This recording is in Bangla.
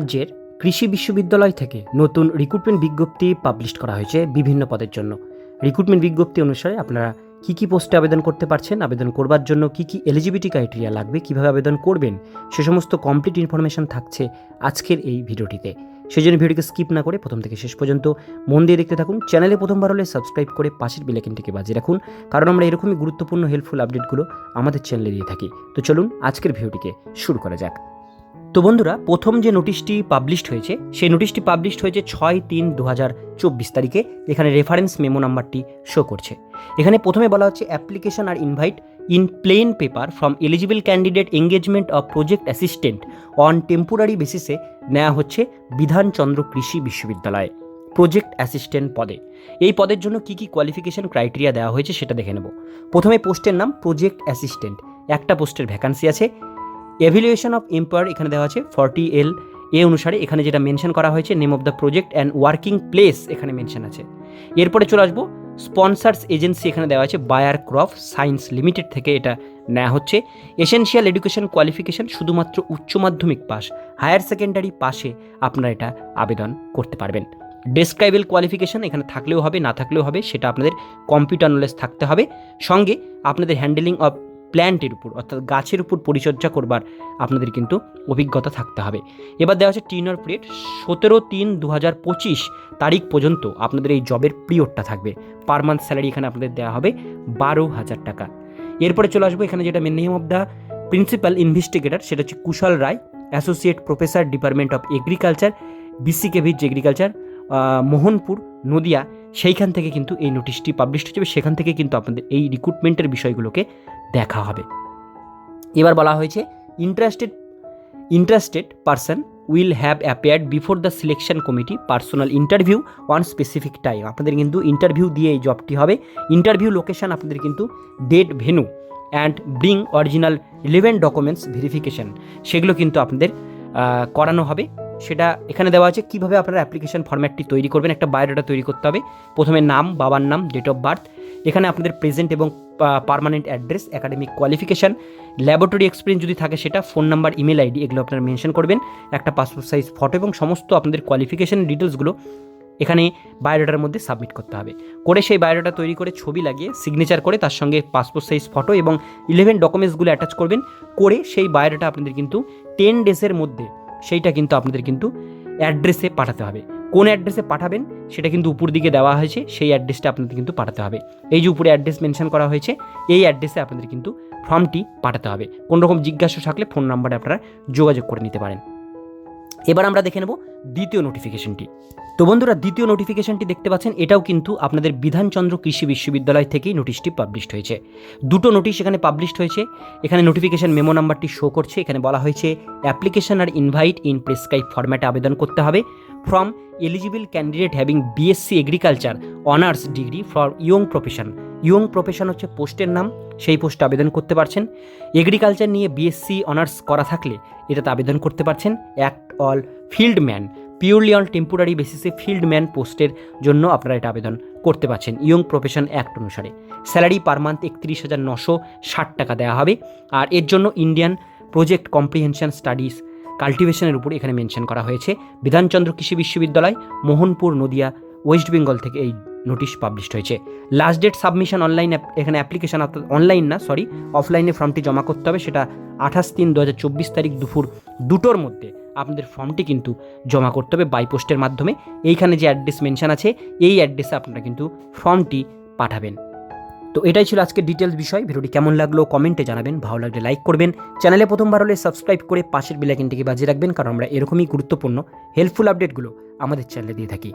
রাজ্যের কৃষি বিশ্ববিদ্যালয় থেকে নতুন রিক্রুটমেন্ট বিজ্ঞপ্তি পাবলিশ করা হয়েছে বিভিন্ন পদের জন্য। রিক্রুটমেন্ট বিজ্ঞপ্তি অনুসারে আপনারা কী কী পোস্টে আবেদন করতে পারছেন, আবেদন করবার জন্য কী কী এলিজিবিলিটি ক্রাইটেরিয়া লাগবে, কীভাবে আবেদন করবেন, সে সমস্ত কমপ্লিট ইনফরমেশন থাকছে আজকের এই ভিডিওটিতে। সেই জন্য ভিডিওকে স্কিপ না করে প্রথম থেকে শেষ পর্যন্ত মন দিয়ে দেখতে থাকুন। চ্যানেলে প্রথমবার হলে সাবস্ক্রাইব করে পাশের বেলাইকনটিকে বাজিয়ে রাখুন, কারণ আমরা এরকমই গুরুত্বপূর্ণ হেল্পফুল আপডেটগুলো আমাদের চ্যানেলে দিয়ে থাকি। তো চলুন আজকের ভিডিওটিকে শুরু করা যাক। তো বন্ধুরা, প্রথম যে নোটিশটি পাবলিশড হয়েছে, সেই নোটিশটি পাবলিশড হয়েছে ছয় তিন দু হাজার চব্বিশ তারিখে এখানে রেফারেন্স মেমো নাম্বারটি শো করছে। এখানে প্রথমে বলা হচ্ছে application R invite in plain paper from eligible candidate engagement of project assistant on temporary বেসিসে নেওয়া হচ্ছে বিধানচন্দ্র কৃষি বিশ্ববিদ্যালয়ে প্রজেক্ট অ্যাসিস্ট্যান্ট পদে। এই পদের জন্য কি কি কোয়ালিফিকেশন ক্রাইটেরিয়া দেওয়া হয়েছে সেটা দেখে নেব। প্রথমে পোস্টের নাম প্রজেক্ট অ্যাসিস্ট্যান্ট একটা পোস্টের ভ্যাকান্সি আছে এভিলুয়েশন অফ এম্পায়ার এখানে দেওয়া আছে ফর্টি এল এ অনুসারে এখানে যেটা মেনশন করা হয়েছে name of the project and working place এখানে মেনশন আছে। এরপরে চলে আসব স্পন্সার্স এজেন্সি এখানে দেওয়া আছে বায়ার ক্রপ সায়েন্স লিমিটেড থেকে এটা নেওয়া হচ্ছে। এসেনশিয়াল এডুকেশন কোয়ালিফিকেশন শুধুমাত্র উচ্চ মাধ্যমিক পাস হায়ার সেকেন্ডারি পাশে আপনারা এটা আবেদন করতে পারবেন। ডেসক্রাইবেল কোয়ালিফিকেশন এখানে থাকলেও হবে, না থাকলেও হবে, সেটা আপনাদের কম্পিউটার নলেজ থাকতে হবে। সঙ্গে আপনাদের হ্যান্ডেলিং অফ প্ল্যান্টের উপর, অর্থাৎ গাছের উপর পরিচর্যা করবার আপনাদের কিন্তু অভিজ্ঞতা থাকতে হবে। এবার দেওয়া আছে টিনার পিরিয়ড। সতেরো তিন দু হাজার পঁচিশ তারিখ পর্যন্ত আপনাদের এই জবের পিরিয়ডটা থাকবে। পার মান্থ স্যালারি এখানে আপনাদের দেওয়া হবে বারো হাজার টাকা। এরপরে চলে আসব এখানে যেটা main name of the principal investigator সেটা হচ্ছে Kushal Roy associate professor department of agriculture বিসিকেভিজ agriculture Mohanpur, Nadia. সেইখান থেকে কিন্তু এই নোটিশটি পাবলিশ হচ্ছে। সেখান থেকে কিন্তু আপনাদের এই রিক্রুটমেন্টের বিষয়গুলোকে দেখা হবে। এবার বলা হয়েছে interested interested person will have appeared before the selection committee personal interview one specific time আপনাদের কিন্তু ইন্টারভিউ দিয়ে এই জবটি হবে। ইন্টারভিউ লোকেশন আপনাদের কিন্তু date venue and bring original relevant documents verification সেগুলো কিন্তু আপনাদের করানো হবে। সেটা এখানে দেওয়া আছে কীভাবে আপনারা অ্যাপ্লিকেশন ফরম্যাটটি তৈরি করবেন। একটা বায়োডাটা তৈরি করতে হবে। প্রথমে নাম, বাবার নাম ডেট অফ বার্থ এখানে আপনাদের প্রেজেন্ট এবং permanent address academic qualification laboratory experience যদি থাকে সেটা ফোন নাম্বার ইমেল আইডি এগুলো আপনারা মেনশন করবেন। একটা পাসপোর্ট সাইজ ফটো এবং সমস্ত আপনাদের কোয়ালিফিকেশান ডিটেলসগুলো এখানে বায়োডাটার মধ্যে সাবমিট করতে হবে। করে সেই বায়োডাটা তৈরি করে ছবি লাগিয়ে সিগনেচার করে তার সঙ্গে পাসপোর্ট সাইজ ফটো এবং ইলেভেন ডকুমেন্টসগুলো অ্যাটাচ করবেন। করে সেই বায়োডাটা আপনাদের কিন্তু টেন ডেজের মধ্যে সেইটা কিন্তু আপনাদের কিন্তু অ্যাড্রেসে পাঠাতে হবে। কোন অ্যাড্রেসে পাঠাবেন সেটা কিন্তু উপর দিকে দেওয়া হয়েছে, সেই অ্যাড্রেসটা আপনাদের কিন্তু পাঠাতে হবে। এই যে উপরে অ্যাড্রেস মেনশন করা হয়েছে, এই অ্যাড্রেসে আপনাদের কিন্তু ফর্মটি পাঠাতে হবে। কোনো রকম জিজ্ঞাসা থাকলে ফোন নাম্বারে আপনারা যোগাযোগ করে নিতে পারেন। এবার আমরা দেখে নেব দ্বিতীয় নোটিফিকেশনটি তো বন্ধুরা, দ্বিতীয় নোটিফিকেশনটি দেখতে পাচ্ছেন, এটাও কিন্তু আপনাদের বিধানচন্দ্র কৃষি বিশ্ববিদ্যালয় থেকেই নোটিশটি পাবলিশড হয়েছে। দুটো নোটিশ এখানে পাবলিশড হয়েছে। এখানে নোটিফিকেশন মেমো নাম্বারটি শো করছে। এখানে বলা হয়েছে অ্যাপ্লিকেশন আর ইনভাইট ইন প্রেসক্রাইব ফরম্যাটে আবেদন করতে হবে। From eligible candidate having BSc agriculture honours degree for young profession young profession হচ্ছে পোস্টের নাম, সেই পোস্টে আবেদন করতে পারছেন। এগ্রিকালচার নিয়ে বিএসসি অনার্স করা থাকলে, এটাতে আবেদন করতে পারছেন। Act all field man purely on temporary বেসিসে ফিল্ড ম্যান পোস্টের জন্য আপনারা এটা আবেদন করতে পারছেন। ইয়ং প্রফেশন অ্যাক্ট অনুসারে। স্যালারি পার মান্থ একত্রিশ হাজার নশো ষাট টাকা দেওয়া হবে। আর এর জন্য ইন্ডিয়ান প্রজেক্ট কম্প্রিহেনশন স্টাডিজ কাল্টিভেশনের উপর এখানে মেনশন করা হয়েছে। বিধানচন্দ্র কৃষি বিশ্ববিদ্যালয়, মোহনপুর, নদিয়া ওয়েস্ট বেঙ্গল থেকে এই নোটিশ পাবলিশড হয়েছে। লাস্ট ডেট সাবমিশন অনলাইন এখানে অ্যাপ্লিকেশন অনলাইন না সরি অফলাইনে ফর্মটি জমা করতে হবে। সেটা আঠাশ তিন দু তারিখ দুপুর দুটোর মধ্যে আপনাদের ফর্মটি কিন্তু জমা করতে হবে বাইপোস্টের মাধ্যমে। এইখানে যে অ্যাড্রেস মেনশান আছে, এই অ্যাড্রেসে আপনারা কিন্তু ফর্মটি পাঠাবেন। তো এটাই ছিল আজকের ডিটেলস বিষয়। ভিডিওটি কেমন লাগল কমেন্টে জানাবেন। ভালো লাগলে লাইক করবেন। চ্যানেলে প্রথমবার হলে সাবস্ক্রাইব করে পাশের বিলাকিনটিকে বাজিয়ে রাখবেন, কারণ আমরা এরকমই গুরুত্বপূর্ণ হেল্পফুল আপডেটগুলো আমাদের চ্যানেলে দিয়ে থাকি।